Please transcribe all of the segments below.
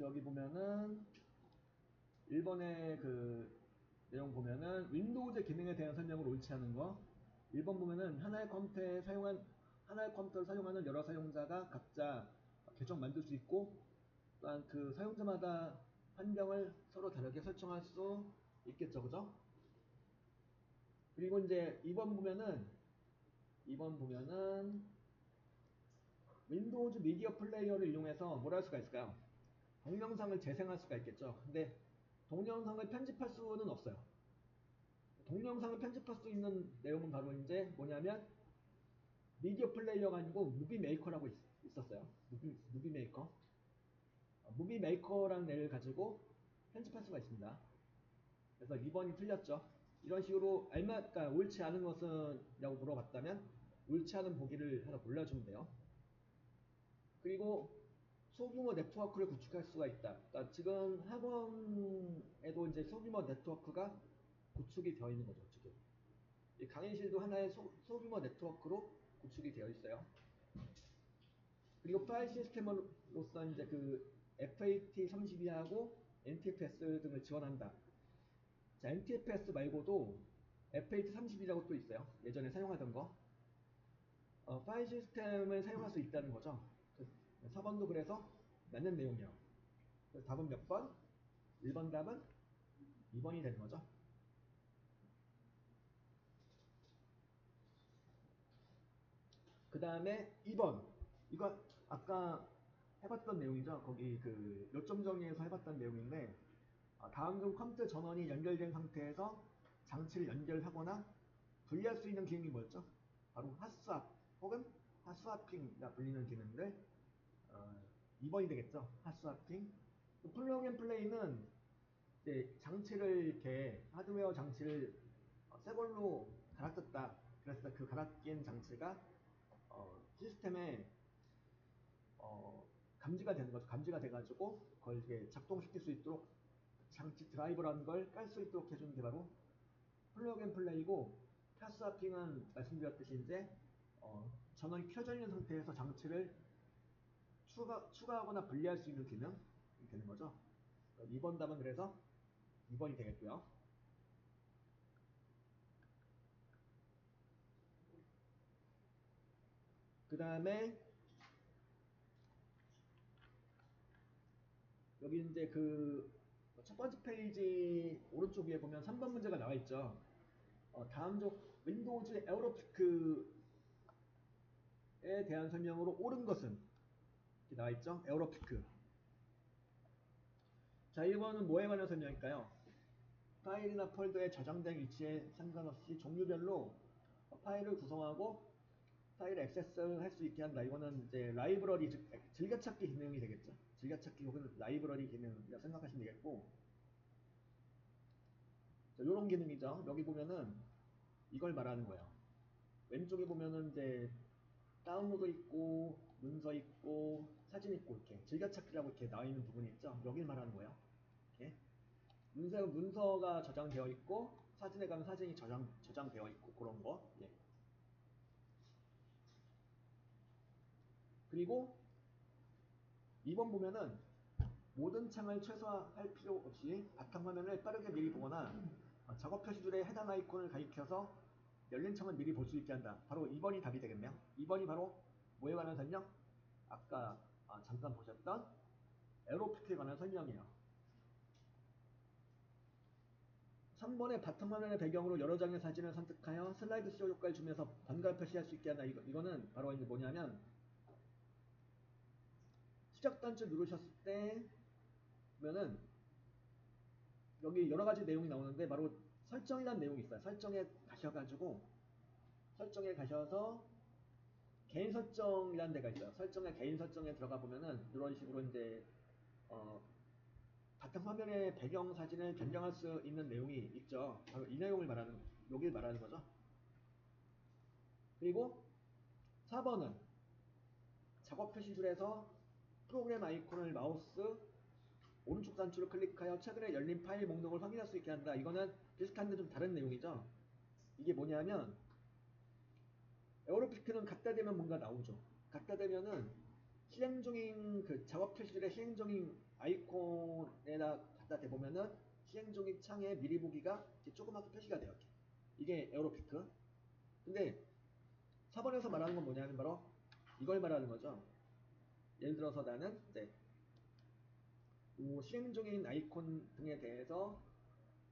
여기 보면은 1번의 그 내용 보면은 윈도우즈 기능에 대한 설명을 옳지 않은 거 1번 보면은 하나의 컴퓨터에 사용한 하나의 컴퓨터를 사용하는 여러 사용자가 각자 계정 만들 수 있고 또한 그 사용자마다 환경을 서로 다르게 설정할 수 있겠죠 그죠? 그리고 이제 2번 보면은 2번 보면은 윈도우즈 미디어 플레이어를 이용해서 뭘 할 수가 있을까요? 동영상을 재생할 수가 있겠죠. 근데 동영상을 편집할 수는 없어요. 동영상을 편집할 수 있는 내용은 바로 이제 뭐냐면 미디어 플레이어가 아니고 무비 메이커라고 있, 었어요 무비, 무비 메이커. 어, 무비 메이커라는 애를 가지고 편집할 수가 있습니다. 그래서 2번이 틀렸죠. 이런 식으로 알맞다 옳지 않은 것은 라고 물어봤다면 옳지 않은 보기를 하나 골라주면 돼요. 그리고 소규모 네트워크를 구축할 수가 있다. 그러니까 지금 학원에도 이제 소규모 네트워크가 구축이 되어 있는 거죠. 지금 이 강의실도 하나의 소, 소규모 네트워크로 구축이 되어 있어요. 그리고 파일 시스템으로서 이제 그 FAT32하고 NTFS 등을 지원한다. 자, NTFS 말고도 FAT32라고 또 있어요. 예전에 사용하던 거. 어, 파일 시스템을 사용할 수 있다는 거죠. 그 4번도 그래서 맞는 내용이에요. 그래서 답은 몇 번? 1번 답은 2번이 되는 거죠. 그 다음에 2번. 이거 아까 해봤던 내용이죠. 거기 그 요점 정리에서 해봤던 내용인데 아, 다음 중 컴퓨터 전원이 연결된 상태에서 장치를 연결하거나 분리할 수 있는 기능이 뭐였죠? 바로 핫스왑 혹은 핫스와핑이라 불리는 기능인데 어, 2번이 되겠죠. 핫스와핑. 플러그 앤 플레이는 이제 장치를 이렇게 하드웨어 장치를 어, 새 걸로 갈아썼다. 그래서 그 갈아낀 장치가 어, 시스템에 어, 감지가 되는 거죠. 감지가 돼가지고 그걸 이렇게 작동시킬 수 있도록 장치 드라이버라는 걸 깔 수 있도록 해주는 게 바로 플러그 앤 플레이고 핫스와핑은 말씀드렸듯이 이제 어, 전원이 켜져 있는 상태에서 장치를 추가, 추가하거나 분리할 수 있는 기능이 되는 거죠. 2번 답은 그래서 2번이 되겠고요. 그 다음에 여기 이제 그 첫 번째 페이지 오른쪽 위에 보면 3번 문제가 나와 있죠. 어, 다음 쪽 윈도우즈 에어로피크 에 대한 설명으로 옳은 것은 나와 있죠. 에어로피크. 자, 1번은 뭐에 관한 설명일까요? 파일이나 폴더에 저장된 위치에 상관없이 종류별로 파일을 구성하고 파일을 액세스할 수 있게 한다. 이거는 이제 라이브러리, 즉 즐겨찾기 기능이 되겠죠. 즐겨찾기 혹은 라이브러리 기능이라 생각하시면 되겠고 자, 요런 기능이죠. 여기 보면은 이걸 말하는 거예요. 왼쪽에 보면은 이제 다운로드 있고 문서 있고 사진 있고 이렇게 즐겨찾기라고 이렇게 나와 있는 부분이 있죠. 여길 말하는 거예요. 이렇게 문서 문서가 저장되어 있고 사진에 가면 사진이 저장 저장되어 있고 그런 거. 예. 그리고 2번 보면은 모든 창을 최소화할 필요 없이 바탕화면을 빠르게 미리 보거나 어, 작업 표시줄에 해당 아이콘을 가리켜서 열린 창을 미리 볼 수 있게 한다. 바로 2번이 답이 되겠네요. 2번이 바로 뭐에 관한 설명? 아까 아, 잠깐 보셨던 에로피트에 관한 설명이에요. 3번의 바탕화면의 배경으로 여러 장의 사진을 선택하여 슬라이드 쇼 효과를 주면서 번갈아 표시할 수 있게 한다. 이거, 이거는 바로 이제 뭐냐면 시작 단추 누르셨을 때 보면은 여기 여러 가지 내용이 나오는데 바로 설정이라는 내용이 있어요. 설정에 가셔가지고 설정에 가셔서 개인 설정이라는 데가 있어요. 설정에 개인 설정에 들어가 보면은 이런 식으로 이제 어 바탕 화면의 배경 사진을 변경할 수 있는 내용이 있죠. 바로 이 내용을 말하는 여기를 말하는 거죠. 그리고 4번은 작업 표시줄에서 프로그램 아이콘을 마우스 오른쪽 단추를 클릭하여 최근에 열린 파일 목록을 확인할 수 있게 한다. 이거는 비슷한데 좀 다른 내용이죠. 이게 뭐냐면 에어로피크는 갖다 대면 뭔가 나오죠. 갖다 대면은 실행 중인 그 작업 표시줄에 실행 중인 아이콘에다 갖다 대보면은 실행 중인 창에 미리 보기가 이렇게 조그맣게 표시가 돼요. 이렇게. 이게 에어로피크. 근데 4번에서 말하는 건 뭐냐면 바로 이걸 말하는 거죠. 예를 들어서 나는 이제 이 실행 중인 아이콘 등에 대해서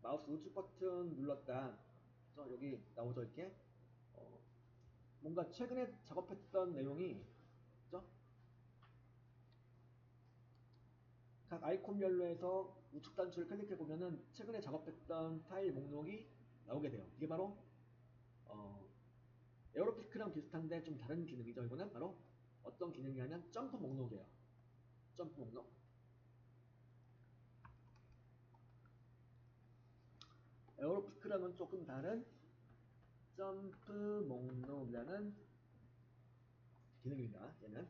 마우스 우측 버튼 눌렀다. 그래서 여기 나오죠 이렇게. 어, 뭔가 최근에 작업했던 내용이 그죠? 각 아이콘별로 해서 우측 단추를 클릭해 보면은 최근에 작업했던 파일 목록이 나오게 돼요. 이게 바로 어, 에어로피크랑 비슷한데 좀 다른 기능이죠. 이거는 바로 어떤 기능이냐면 점프 목록이에요. 점프 목록. 에어로피크랑은 조금 다른 점프 목록이라는 기능입니다. 얘는.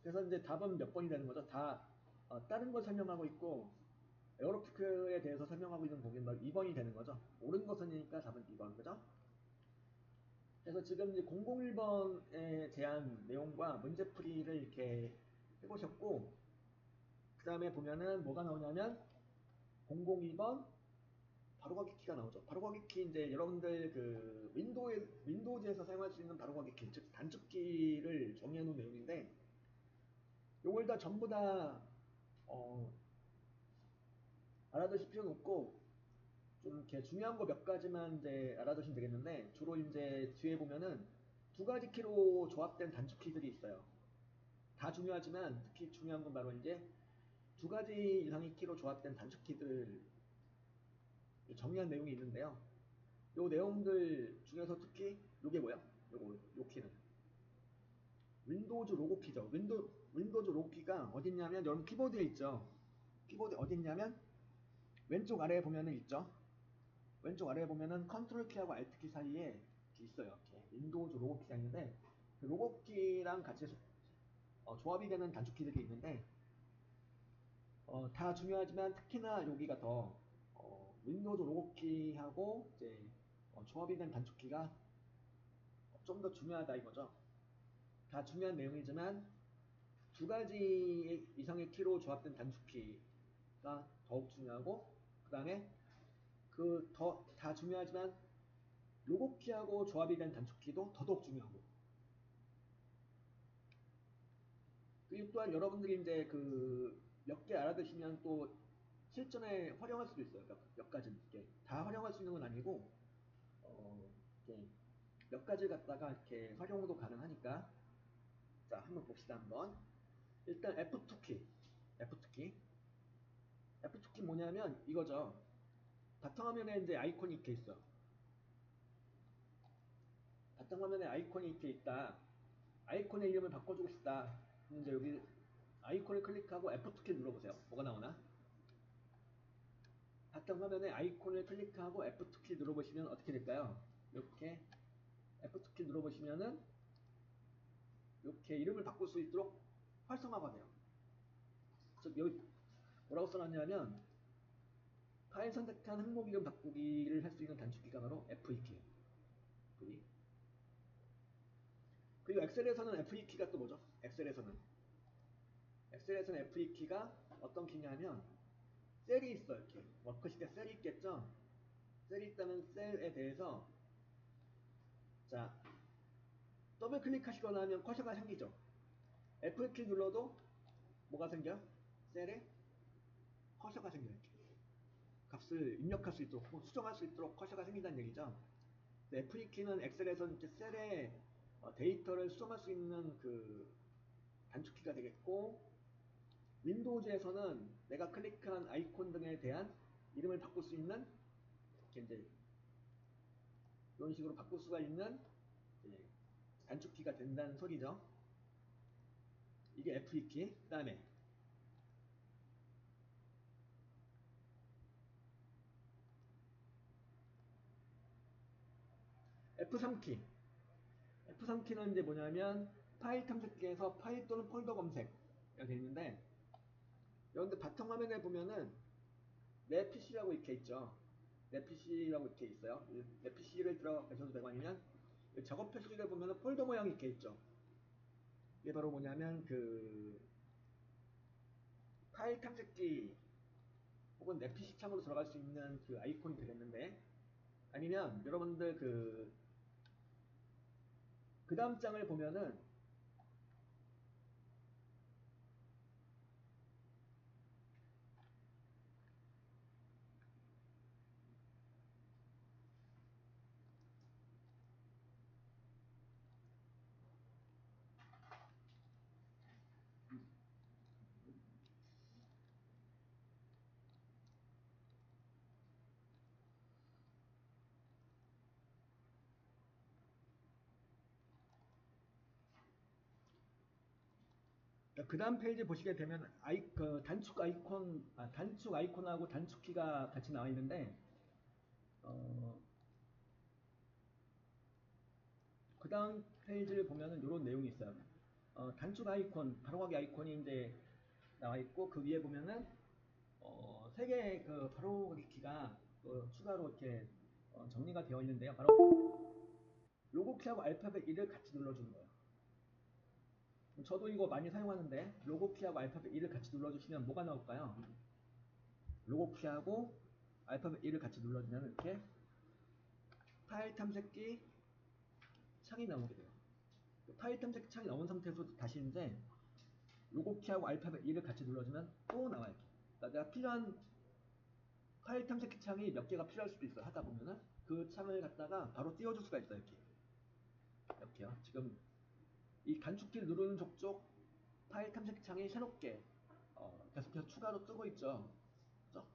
그래서 이제 답은 몇 번이 되는 거죠? 다 어, 다른 걸 설명하고 있고 에어로피크에 대해서 설명하고 있는 공연 2번이 되는 거죠. 옳은 것은이니까 답은 2번, 그죠? 그래서 지금 이제 001번에 대한 내용과 문제풀이를 이렇게 해보셨고, 그 다음에 보면은 뭐가 나오냐면 002번 바로가기 키가 나오죠. 바로가기 키 이제 여러분들 그 윈도우에 윈도우즈에서 사용할 수 있는 바로가기 키, 즉 단축키를 정의해 놓은 내용인데, 요걸 다 전부 다 어, 알아두실 필요는 없고 좀 이렇게 중요한 거 몇 가지만 이제 알아두시면 되겠는데 주로 이제 뒤에 보면은 두 가지 키로 조합된 단축 키들이 있어요. 다 중요하지만 특히 중요한 건 바로 이제 두 가지 이상의 키로 조합된 단축 키들 정리한 내용이 있는데요. 요 내용들 중에서 특히 요게 뭐야? 요거 요 키는 윈도우즈 로고 키죠. 윈도 윈도우즈 로고 키가 어디 있냐면 여러분 키보드에 있죠. 키보드 어디 있냐면 왼쪽 아래에 보면은 있죠. 왼쪽 아래에 보면은 컨트롤 키하고 알트 키 사이에 있어요. 이렇게 윈도우즈 로고 키가 있는데 그 로고 키랑 같이 어, 조합이 되는 단축 키들이 있는데 어, 다 중요하지만 특히나 여기가 더 어, 윈도우즈 로고 키하고 이제 어, 조합이 된 단축 키가 좀 더 중요하다 이거죠. 다 중요한 내용이지만 두 가지 이상의 키로 조합된 단축 키가 더욱 중요하고 그 다음에 그 더 다 중요하지만 로고 키하고 조합이 된 단축 키도 더더욱 중요하고 그리고 또한 여러분들이 이제 그 몇 개 알아두시면 또 실전에 활용할 수도 있어요. 몇, 몇 가지 이렇게 다 활용할 수 있는 건 아니고 어, 이렇게 몇 가지 갖다가 이렇게 활용도 가능하니까 자 한번 봅시다 한번. 일단 F2키. F2키. F2키 뭐냐면 이거죠. 바탕화면에 이제 아이콘이 이렇게 있어. 바탕화면에 아이콘이 이렇게 있다. 아이콘의 이름을 바꿔주고 싶다. 이제 여기 아이콘을 클릭하고 F2키 눌러보세요 뭐가 나오나 바탕 화면에 아이콘을 클릭하고 F2키 눌러보시면 어떻게 될까요 이렇게 F2키 눌러보시면은 이렇게 이름을 바꿀 수 있도록 활성화가 돼요. 즉 여기 뭐라고 써놨냐면 파일 선택한 항목 이름 바꾸기를 할 수 있는 단축키가 바로 F2키예요. V. 그리고 엑셀에서는 F2키가 또 뭐죠? 엑셀에서는 엑셀에서는 F2키가 어떤 키냐면 셀이 있어 이렇게 워크시트에 셀이 있겠죠? 셀이 있다는 셀에 대해서 자 더블 클릭하시거나 하면 커서가 생기죠. F2키 눌러도 뭐가 생겨? 셀에 커서가 생겨요. 이렇게. 값을 입력할 수 있도록 수정할 수 있도록 커서가 생긴다는 얘기죠. F2키는 엑셀에서 이렇게 셀에 어, 데이터를 수정할 수 있는 그 단축키가 되겠고 윈도우즈에서는 내가 클릭한 아이콘 등에 대한 이름을 바꿀 수 있는 이제 이런 식으로 바꿀 수가 있는 단축키가 된다는 소리죠. 이게 F2키. 그 다음에 F3키. F3키는 이제 뭐냐면 파일 탐색기에서 파일 또는 폴더 검색이 되어 있는데 여러분들 바탕 화면에 보면은 내 PC라고 이렇게 있죠. 내 PC라고 이렇게 있어요. 내 PC를 들어가셔도 되고 아니면 작업 표시를 보면 폴더 모양이 이렇게 있죠. 이게 바로 뭐냐면 그 파일 탐색기 혹은 내 PC 창으로 들어갈 수 있는 그 아이콘이 되겠는데 아니면 여러분들 그 그 다음 장을 보면은 그 다음 페이지 보시게 되면 아이 그 단축 아이콘 아, 단축 아이콘하고 단축 키가 같이 나와 있는데 어, 그 다음 페이지를 보면은 이런 내용이 있어요. 어, 단축 아이콘 바로가기 아이콘이 이제 나와 있고 그 위에 보면은 어, 세 개의 그 바로가기 키가 그 추가로 이렇게 어, 정리가 되어 있는데요. 바로 로고 키하고 알파벳 1을 같이 눌러주는 거예요. 저도 이거 많이 사용하는데 로고 키하고 알파벳 1을 같이 눌러주시면 뭐가 나올까요? 로고 키하고 알파벳 1을 같이 눌러주면 이렇게 파일 탐색기 창이 나오게 돼요. 파일 탐색기 창이 나온 상태에서 다시 이제 로고 키하고 알파벳 1을 같이 눌러주면 또 나와요. 그러니까 내가 필요한 파일 탐색기 창이 몇 개가 필요할 수도 있어요. 하다 보면은 그 창을 갖다가 바로 띄워줄 수가 있어요. 이렇게 이렇게요. 지금 이 단축키를 누르는 족족 파일 탐색 창이 새롭게 어, 계속해서 추가로 뜨고 있죠. 그죠?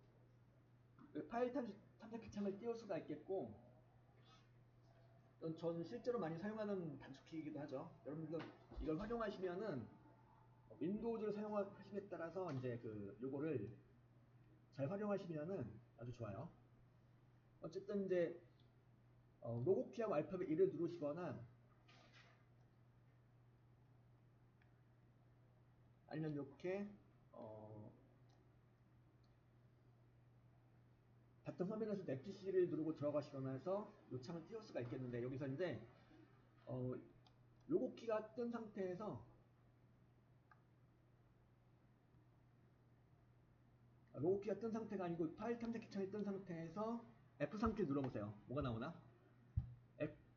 그 파일 탐색, 탐색키 창을 띄울 수가 있겠고 저는 실제로 많이 사용하는 단축키이기도 하죠. 여러분들 이걸 활용하시면은 윈도우즈를 사용하심에 따라서 이제 그 요거를 잘 활용하시면은 아주 좋아요. 어쨌든 이제 어, 로고 키하고 알파벳 1을 누르시거나 아니면 이렇게 어, 바텀 화면에서 FTC를 누르고 들어가시거나 해서 이 창을 띄울 수가 있겠는데 여기서 이제 어, 로고 키가 뜬 상태에서 로고 키가 뜬 상태가 아니고 파일 탐색기 창이 뜬 상태에서 F3키 눌러보세요. 뭐가 나오나?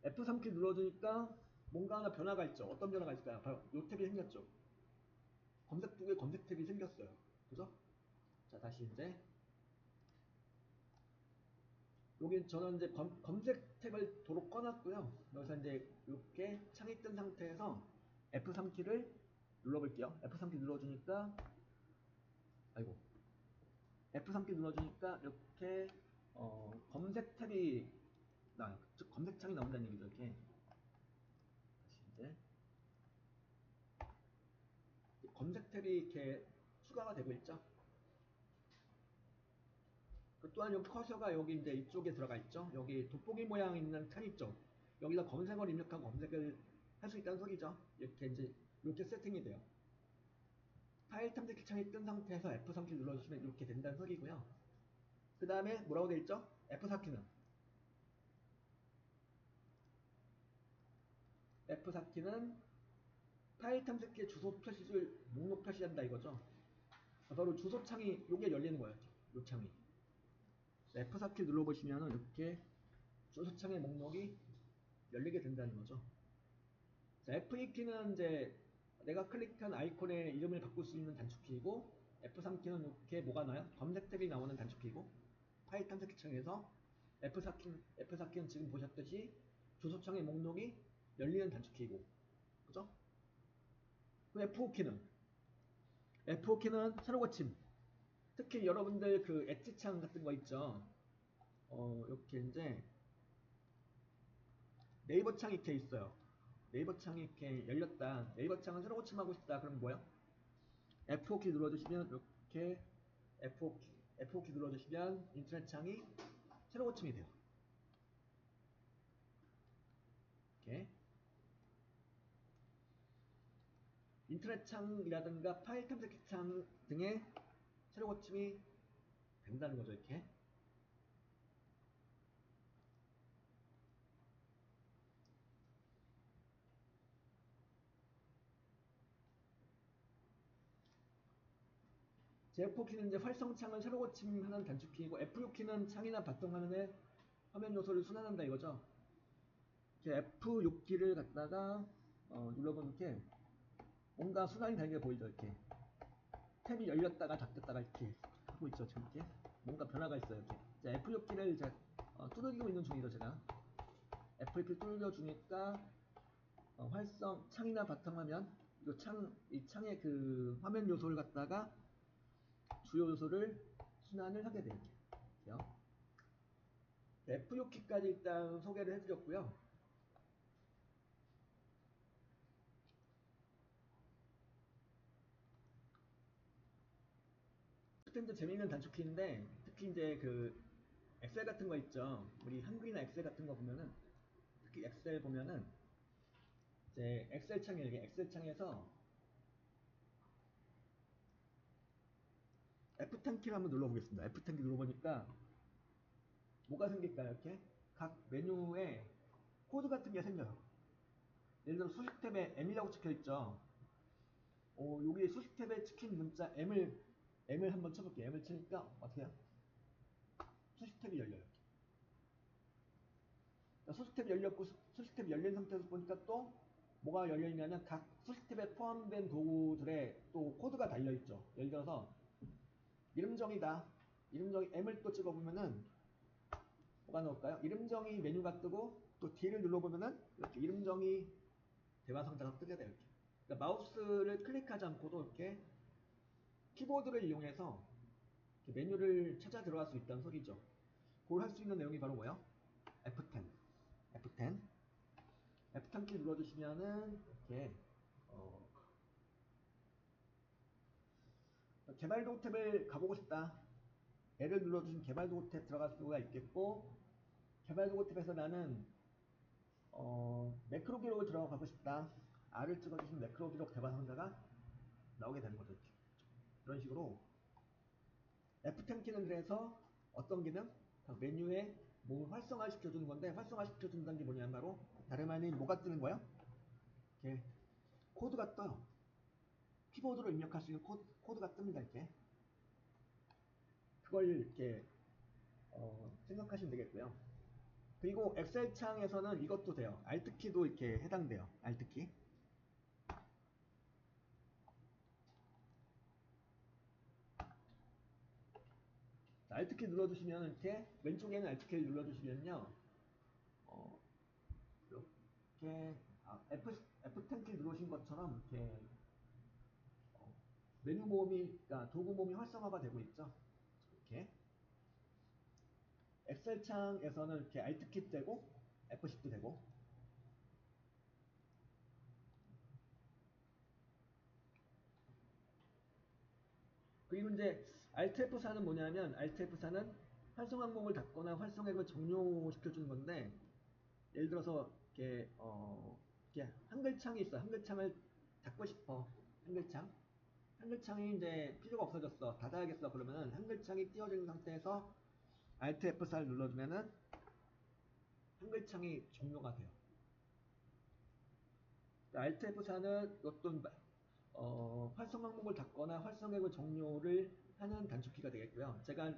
F3키 눌러주니까 뭔가 하나 변화가 있죠. 어떤 변화가 있을까요? 바로 이 탭이 생겼죠. 검색북에 검색 탭이 생겼어요. 그죠? 자, 다시 이제 여기 저는 이제 검, 검색 탭을 도로 꺼놨고요. 여기서 이제 이렇게 창이 뜬 상태에서 F3키를 눌러볼게요. F3키 눌러주니까 아이고 F3키 눌러주니까 이렇게 어, 검색 탭이 나요. 즉 검색창이 나온다는 얘기죠. 이렇게 다시 이제 검색 탭이 이렇게 추가가 되고 있죠. 그 또한 여기 커서가 여기 이제 이쪽에 들어가 있죠. 여기 돋보기 모양 있는 칸 있죠. 여기다 검색어를 입력하고 검색을 할 수 있다는 소리죠. 이렇게 이제 이렇게 세팅이 돼요. 파일 탐색 창이 뜬 상태에서 F3키 눌러주시면 이렇게 된다는 소리고요. 그 다음에 뭐라고 되어 있죠? F4키는 F4키는 파일 탐색기의 주소 표시를 목록 표시한다 이거죠. 바로 주소창이 요게 열리는 거예요. 요 창이. F4키 눌러보시면 이렇게 주소창의 목록이 열리게 된다는 거죠. 자, F2키는 이제 내가 클릭한 아이콘의 이름을 바꿀 수 있는 단축키이고 F3키는 이렇게 뭐가 나요? 검색 탭이 나오는 단축키이고 파일 탐색기 창에서 F4키, F4키는 지금 보셨듯이 주소창의 목록이 열리는 단축키이고 그죠? F5키는? F5키는 새로 고침. 특히 여러분들 그 엣지창 같은 거 있죠? 어 이렇게 이제 네이버 창이 이렇게 있어요. 네이버 창이 이렇게 열렸다. 네이버 창은 새로 고침하고 싶다. 그럼 뭐요? F5키 눌러주시면 이렇게 F5키, F5키 눌러주시면 인터넷 창이 새로 고침이 돼요. 이렇게 인터넷 창이라든가 파일 탐색기 창 등의 최대 고침이 된다는 거죠 이렇게 J4키는 이제 활성창을 새로 고침하는 단축키이고 F6키는 창이나 바통하는 데 화면 요소를 순환한다 이거죠. 이렇게 F6키를 갖다가 어, 눌러보면 이렇게 뭔가 순환이 되는 게 보이죠 이렇게 탭이 열렸다가 닫혔다가 이렇게 하고 있죠 지금 이렇게 뭔가 변화가 있어요 이렇게 자, F6 키를 이제 어, 두들기고 있는 중이죠 제가 F6키 두들겨 주니까 어, 활성 창이나 바탕화면 이 창, 이 창의 그 화면 요소를 갖다가 주요 요소를 순환을 하게 돼요. 이렇게요. F6 키까지 일단 소개를 해드렸고요. 이제 재미있는 단축키인데 특히 이제 그 엑셀 같은 거 있죠. 우리 한글이나 엑셀 같은 거 보면은 특히 엑셀 보면은 이제 엑셀 창에 이렇게 엑셀 창에서 F10 키를 한번 눌러보겠습니다. F10 키 눌러보니까 뭐가 생길까요? 이렇게 각 메뉴에 코드 같은 게 생겨요. 예를 들어 수식 탭에 M이라고 찍혀 있죠. 어, 여기 수식 탭에 찍힌 문자 M을 M을 한번 쳐볼게요. M을 치니까 어떻게 해요? 수식 탭이 열려요. 그러니까 수식 탭이 열렸고 수- 수식 탭이 열린 상태에서 보니까 또 뭐가 열려 있냐면 각 수식 탭에 포함된 도구들의 또 코드가 달려 있죠. 예를 들어서 이름 정의다. 이름 정의 M을 또 찍어보면은 뭐가 나올까요? 이름 정의 메뉴가 뜨고 또 D를 눌러보면은 이렇게 이름 정의 대화 상자가 뜨게 돼요. 이렇게. 그러니까 마우스를 클릭하지 않고도 이렇게 키보드를 이용해서 메뉴를 찾아 들어갈 수 있다는 소리죠. 그걸 할 수 있는 내용이 바로 뭐예요? F10. F10. F10 키 눌러주시면은 이렇게 어, 개발 도구 탭을 가보고 싶다. L을 눌러주신 개발 도구 탭 들어갈 수가 있겠고 개발 도구 탭에서 나는 어, 매크로 기록을 들어가고 싶다. R을 찍어주신 매크로 기록 대화 상자가 나오게 되는 거죠. 이런 식으로 F10 키는 그래서 어떤 기능? 각 메뉴에 뭐 활성화 시켜주는 건데 활성화 시켜준다는 게 뭐냐면 바로 다름 아닌 뭐가 뜨는 거예요? 이렇게 코드가 떠요. 키보드로 입력할 수 있는 코드, 코드가 뜹니다. 이렇게 그걸 이렇게 어, 생각하시면 되겠고요. 그리고 엑셀 창에서는 이것도 돼요. Alt 키도 이렇게 해당돼요. Alt 키. Alt 키 눌러주시면 이렇게 왼쪽에는 Alt 키를 눌러주시면요. 어, 이렇게 아, F F10 키 누르신 것처럼 이렇게 어, 메뉴 모음이 그러니까 도구 모음이 활성화가 되고 있죠. 이렇게 엑셀 창에서는 이렇게 Alt 키 되고 F10도 되고 그리고 이제 Alt F4는 뭐냐면 Alt F4는 활성 항목을 닫거나 활성액을 종료시켜주는 건데 예를 들어서 이렇게 어 이렇게 한글창이 있어. 한글창을 닫고 싶어. 한글창. 한글창이 이제 필요가 없어졌어. 닫아야겠어. 그러면은 한글창이 있는 상태에서 Alt F4를 눌러주면은 한글창이 종료가 돼요. Alt F4는 어떤 어, 활성 항목을 닫거나 활성액을 종료를 하는 단축키가 되겠고요. 제가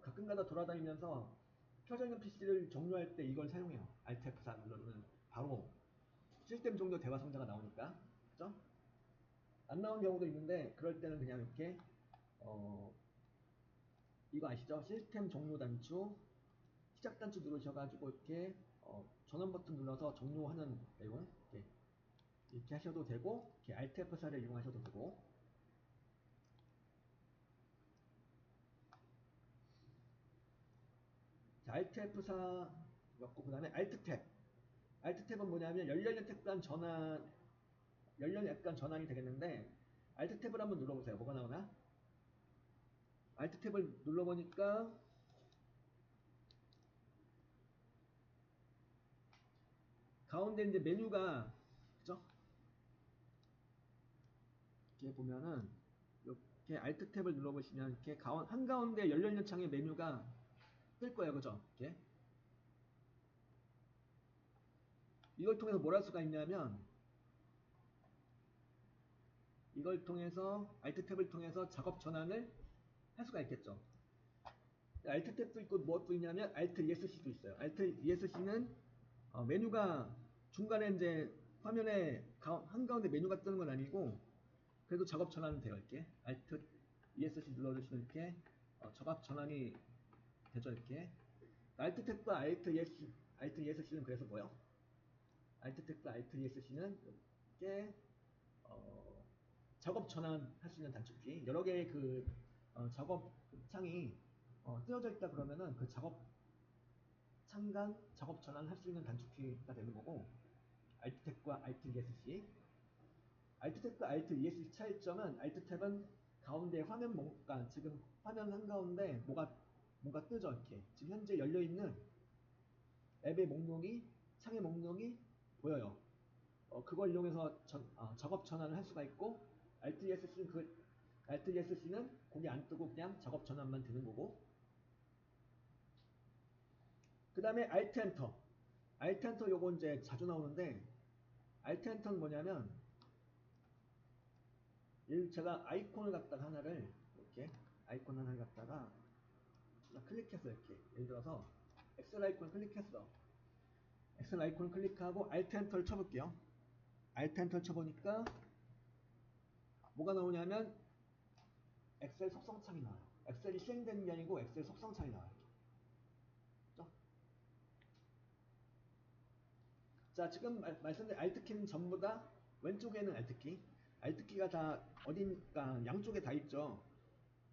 가끔가다 돌아다니면서 켜져 있는 PC를 종료할 때 이걸 사용해요. Alt F4 누르면 바로 시스템 종료 대화 상자가 나오니까 그죠? 안 나온 경우도 있는데 그럴 때는 그냥 이렇게 어, 이거 아시죠? 시스템 종료 단추 시작 단추 누르셔가지고 이렇게 어, 전원 버튼 눌러서 종료하는 내용 이렇게, 이렇게 하셔도 되고 이렇게 Alt F4를 이용하셔도 되고 자, Alt F4 맞고 그 다음에 Alt 탭 Alt 탭은 뭐냐면 열려있는 탭간 전환 열려있는 앱간 전환이 되겠는데 Alt 탭을 한번 눌러보세요. 뭐가 나오나? Alt 탭을 눌러보니까 가운데 이제 메뉴가 그죠? 이렇게 보면은 이렇게 Alt 탭을 눌러보시면 이렇게 가운, 한가운데 열려있는 창의 메뉴가 뜰 거예요 그죠? 이렇게 이걸 통해서 뭘 할 수가 있냐면 이걸 통해서 Alt 탭을 통해서 작업 전환을 할 수가 있겠죠. Alt 탭도 있고 무엇도 있냐면 Alt ESC도 있어요. Alt ESC는 어, 메뉴가 중간에 이제 화면에 가- 한가운데 메뉴가 뜨는 건 아니고 그래도 작업 전환은 돼요 이렇게 Alt ESC 눌러주시면 이렇게 어, 작업 전환이 이렇게? Alt 탭과 Alt ESC Alt ESC는 그래서 뭐요? Alt 탭과 Alt ESC는 이렇게 어, 작업 전환할 수 있는 단축키. 여러 개의 그 어, 작업 창이 어, 뜨여져 있다 그러면은 그 작업 창간 작업 전환할 수 있는 단축키가 되는 거고 Alt 탭과 Alt ESC Alt 탭과 Alt ESC 차이점은 Alt 탭은 가운데 화면 뭔가 지금 화면 한가운데 뭐가 뭔가 뜨죠 이렇게. 지금 현재 열려 있는 앱의 목록이 창의 목록이 보여요. 어, 그걸 이용해서 전- 아, 작업 전환을 할 수가 있고 Alt ESC는 그 Alt ESC는 거기 안 뜨고 그냥 작업 전환만 되는 거고. 그 다음에 Alt Enter Alt Enter 요거 이제 자주 나오는데 Alt Enter는 뭐냐면 이 제가 아이콘을 갖다가 하나를 이렇게 아이콘 하나를 갖다가 제가 클릭해서 이렇게. 예를 들어서 엑셀 아이콘을 클릭했어. 엑셀 아이콘을 클릭하고 Alt Enter를 쳐볼게요. Alt Enter 쳐보니까 뭐가 나오냐면 엑셀 속성창이 나와요. 엑셀이 실행되는 게 아니고 엑셀 속성창이 나와요? 자. 지금 말- 말씀드린 Alt키는 전부 다 왼쪽에는 Alt키 Alt키가 다 어딘가 양쪽에 다 있죠.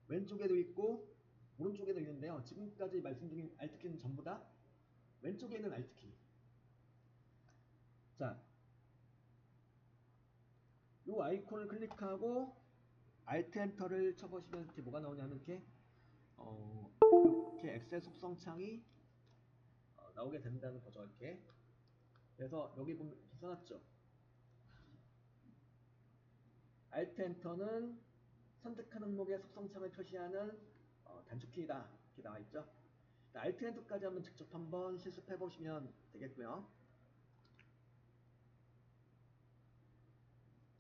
왼쪽에도 있고 오른쪽에도 있는데요. 지금까지 말씀드린 Alt키는 전부 다 왼쪽에 있는 Alt키. 자, 요 아이콘을 클릭하고 Alt 엔터를 쳐보시면 이렇게 뭐가 나오냐면 이렇게 어, 이렇게 엑셀 속성 창이 어, 나오게 된다는 거죠 이렇게. 그래서 여기 보면 이렇게 써놨죠? Alt 엔터는 선택한 항목의 속성 창을 표시하는 어, 단축키이다. 이렇게 나와 있죠? Alt 엔터까지 한번 직접 한번 실습해 보시면 되겠고요